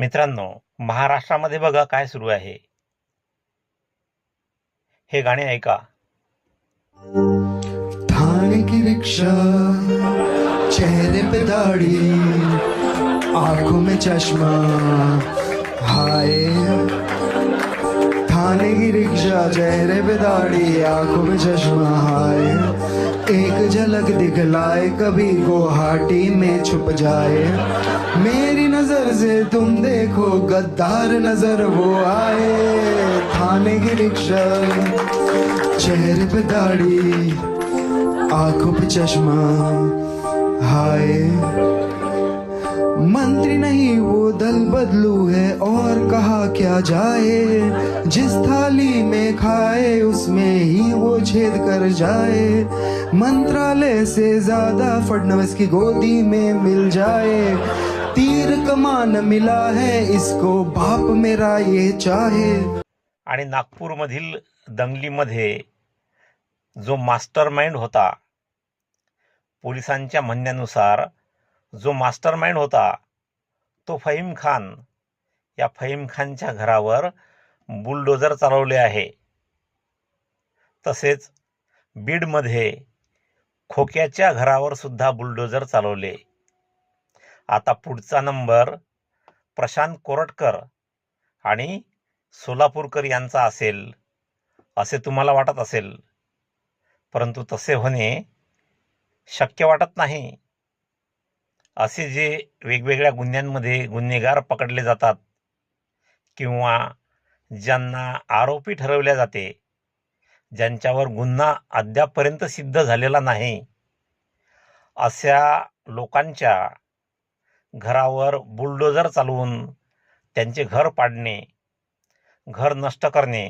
मित्रांनो, महाराष्ट्रामध्ये बघा काय सुरू आहे. हे गाणे ऐका. थाने की रिक्शा चेहरे पे दाढ़ी, आँखों में चश्मा, हाय। थाने की रिक्शा चेहरे पे दाढ़ी, आँखों में चश्मा, हाय। एक झलक दिखलाए, कभी गुवाहाटी में छुप जाए। मेरी नज़र से तुम देखो, गद्दार नज़र वो आए। थाने की रिक्शा, चेहरे पे दाढ़ी, आँखों पे चश्मा, हाय। मंत्री नहीं, वो दल बदलू कहा जाए जिस थाली में खाए उसमें ही वो छेद कर जाए। मंत्रालय से ज्यादा फडनवीस की गोदी में मिल जाए। तीर कमान मिला है इसको बाप मेरा ये चाहे। आणि नागपूरमधील दंगलीमध्ये जो मास्टरमाइंड होता पोलिसांच्या म्हणण्यानुसार जो मास्टरमाइंड होता तो फहीम खान या फहीम खानच्या घरावर बुलडोजर चालवले आहे. तसेच बीडमध्ये खोक्याच्या घरावर सुद्धा बुलडोजर चालवले. आता पुढचा नंबर प्रशांत कोरटकर आणि सोलापूरकर यांचा असेल असे तुम्हाला वाटत असेल. परंतु तसे होणे शक्य वाटत नाही. असे जे वेगवेगळ्या गुन्ह्यांमध्ये गुन्हेगार पकडले जातात किंवा ज्यांना आरोपी ठरवले जाते ज्यांच्यावर गुन्हा अद्यापपर्यंत सिद्ध झालेला नाही अशा लोकांच्या घरावर बुलडोजर चालवून त्यांचे घर पाडणे घर नष्ट करणे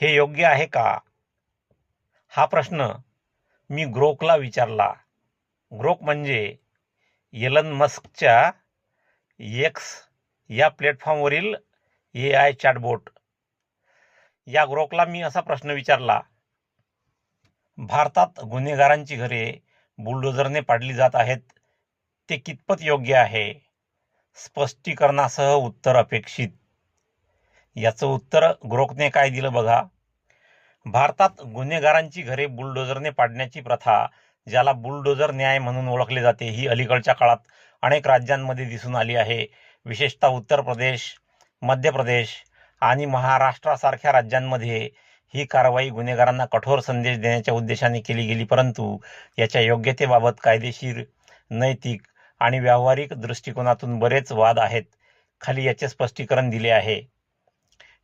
हे योग्य आहे का? हा प्रश्न मी ग्रोकला विचारला. ग्रोक म्हणजे एलन मस्कच्या एक्स या प्लॅटफॉर्मवरील ए आय चॅटबोट. या ग्रोकला मी असा प्रश्न विचारला भारतात गुन्हेगारांची घरे बुलडोझरने पाडली जात आहेत ते कितपत योग्य आहे? स्पष्टीकरणासह उत्तर अपेक्षित. याचं उत्तर ग्रोकने काय दिलं बघा भारतात गुन्हेगारांची घरे बुलडोझरने पाडण्याची प्रथा ज्याला बुलडोझर न्याय म्हणून ओळखले जाते ही अलीकडच्या काळात अनेक राज्यांमध्ये दिसून आली आहे. विशेषतः उत्तर प्रदेश मध्य प्रदेश आणि महाराष्ट्रासारख्या राज्यांमध्ये ही कारवाई गुन्हेगारांना कठोर संदेश देण्याच्या उद्देशाने केली गेली परंतु याच्या योग्यतेबाबत कायदेशीर नैतिक आणि व्यावहारिक दृष्टिकोनातून बरेच वाद आहेत. खाली याचे स्पष्टीकरण दिले आहे.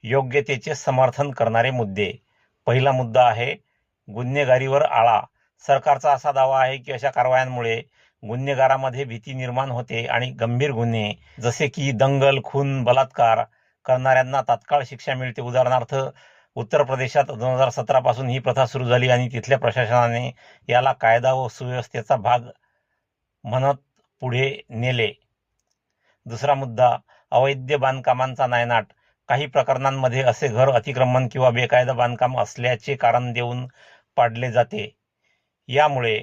योग्यतेचे समर्थन करणारे मुद्दे. पहिला मुद्दा आहे गुन्हेगारीवर आळा. सरकारचा असा दावा आहे की अशा कारवायांमुळे गुन्हेगारामध्ये भीती निर्माण होते आणि गंभीर गुन्हे जसे की दंगल खून बलात्कार करणाऱ्यांना तात्काळ शिक्षा मिळते. उदाहरणार्थ उत्तर प्रदेशात दोन हजार सतरापासून ही प्रथा सुरू झाली आणि तिथल्या प्रशासनाने याला कायदा व सुव्यवस्थेचा भाग म्हणत पुढे नेले. दुसरा मुद्दा अवैध बांधकामांचा नायनाट. काही प्रकरणांमध्ये असे घर अतिक्रमण किंवा बेकायदा बांधकाम असल्याचे कारण देऊन पाडले जाते. यामुळे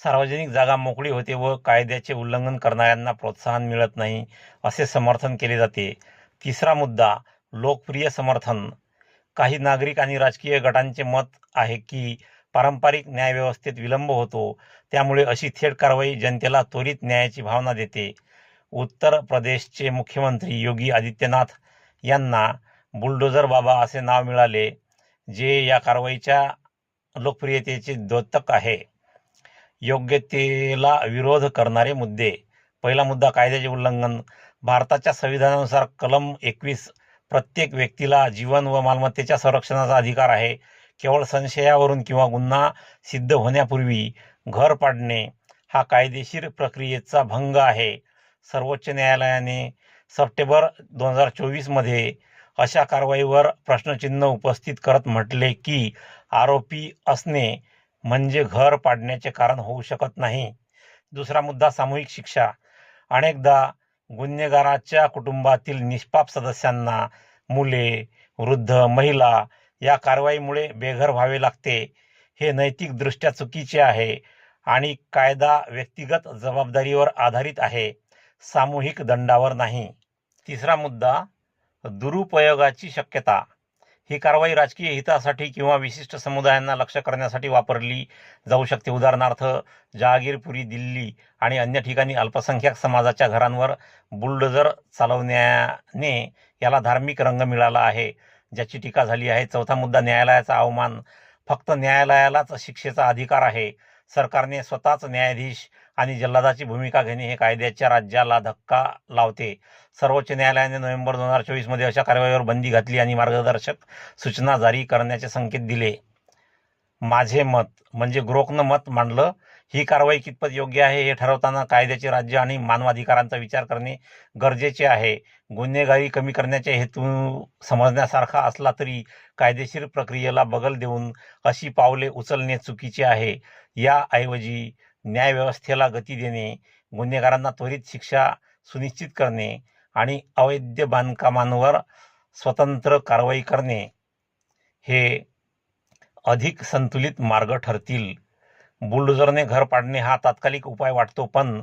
सार्वजनिक जागा मोकळी होते व कायद्याचे उल्लंघन करणाऱ्यांना प्रोत्साहन मिळत नाही असे समर्थन केले जाते. तिसरा मुद्दा लोकप्रिय समर्थन. काही नागरिक आणि राजकीय गटांचे मत आहे की पारंपरिक न्यायव्यवस्थेत विलंब होतो त्यामुळे अशी थेट कारवाई जनतेला त्वरित न्यायाची भावना देते. उत्तर प्रदेशचे मुख्यमंत्री योगी आदित्यनाथ यांना बुलडोझर बाबा असे नाव मिळाले जे या कारवाईच्या लोकप्रियतेचे द्योतक आहे. योग्यतेला विरोध करणारे मुद्दे. पहिला मुद्दा कायद्याचे उल्लंघन. भारताच्या संविधानानुसार कलम एकवीस प्रत्येक व्यक्तीला जीवन व मालमत्तेच्या संरक्षणाचा अधिकार आहे. केवळ संशयावरून किंवा गुन्हा सिद्ध होण्यापूर्वी घर पाडणे हा कायदेशीर प्रक्रियेचा भंग आहे. सर्वोच्च न्यायालयाने सप्टेंबर दोन हजार चोवीसमध्ये अशा कारवाईवर प्रश्नचिन्ह उपस्थित करत म्हटले की आरोपी असणे म्हणजे घर पाडण्याचे कारण होऊ शकत नाही. दुसरा मुद्दा सामूहिक शिक्षा. अनेकदा गुन्हेगाराच्या कुटुंबातील निष्पाप सदस्यांना मुले वृद्ध महिला या कारवाईमुळे बेघर व्हावे लागते. हे नैतिकदृष्ट्या चुकीचे आहे आणि कायदा व्यक्तिगत जबाबदारीवर आधारित आहे. सामूहिक दंडावर नाही. तिसरा मुद्दा दुरुपयोगाची शक्यता. ही कारवाई राजकीय हितासाठी किंवा विशिष्ट समुदायांना लक्ष करण्यासाठी वापरली जाऊ शकते. उदाहरणार्थ जहागीरपुरी दिल्ली आणि अन्य ठिकाणी अल्पसंख्याक समाजाच्या घरांवर बुलडोजर चालवण्याने याला धार्मिक रंग मिळाला आहे. ज्याची टीका झाली आहे चौथा मुद्दा न्यायालयाचा अवमान. फक्त न्यायालयालाच शिक्षेचा अधिकार आहे. सरकारने स्वतःच न्यायाधीश आणि जल्लादाची भूमिका घेणे हे कायद्याच्या राज्याला धक्का लावते. सर्वोच्च न्यायालयाने नोव्हेंबर दोन हजार चोवीसमध्ये अशा कारवाईवर बंदी घातली आणि मार्गदर्शक सूचना जारी करण्याचे संकेत दिले. माझे मत म्हणजे ग्रोकनं मत मांडलं ही कारवाई कितपत योग्य आहे हे ठरवताना कायद्याचे राज्य आणि मानवाधिकारांचा विचार करणे गरजेचे आहे. गुन्हेगारी कमी करण्याचा हेतू समजण्यासारखा असला तरी कायदेशीर प्रक्रियेला बगल देऊन अशी पावले उचलणे चुकीचे आहे. याऐवजी न्यायव्यवस्थेला गती देणे गुन्हेगारांना त्वरित शिक्षा सुनिश्चित करणे आणि अवैध बांधकामांवर स्वतंत्र कारवाई करणे हे अधिक संतुलित मार्ग ठरतील. बुलडोझरने घर पाडणे हा तात्कालिक उपाय वाटतो पण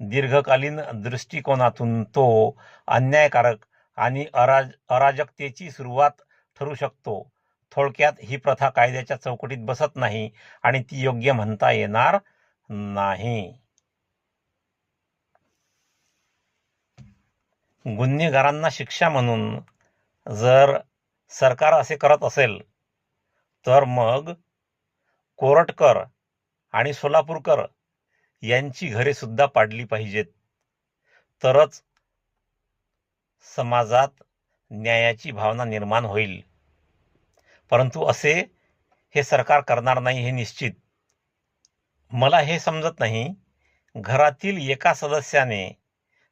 दीर्घकालीन दृष्टिकोनातून तो अन्यायकारक आणि अराज अराजकतेची सुरुवात ठरू शकतो. थोडक्यात ही प्रथा कायद्याच्या चौकटीत बसत नाही आणि ती योग्य म्हणता येणार नाही. गुन्हेगारांना शिक्षा म्हणून जर सरकार असे करत असेल तर मग कोरटकर आणि सोलापूरकर यांची घरे सुद्धा पाडली पाहिजेत. तरच समाजात न्यायाची भावना निर्माण होईल. परंतु असे हे सरकार करणार नाही हे निश्चित. मला हे समजत नाही. घरातील एका सदस्याने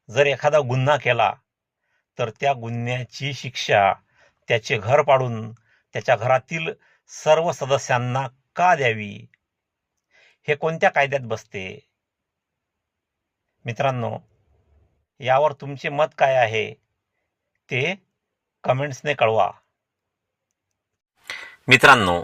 जर एखादा गुन्हा केला तर त्या गुन्ह्याची शिक्षा त्याचे घर पाडून त्याच्या घरातील सर्व सदस्यांना का द्यावी? हे कोणत्या कायद्यात बसते? मित्रांनो यावर तुमचे मत काय आहे ते कमेंट्सने कळवा. मित्रांनो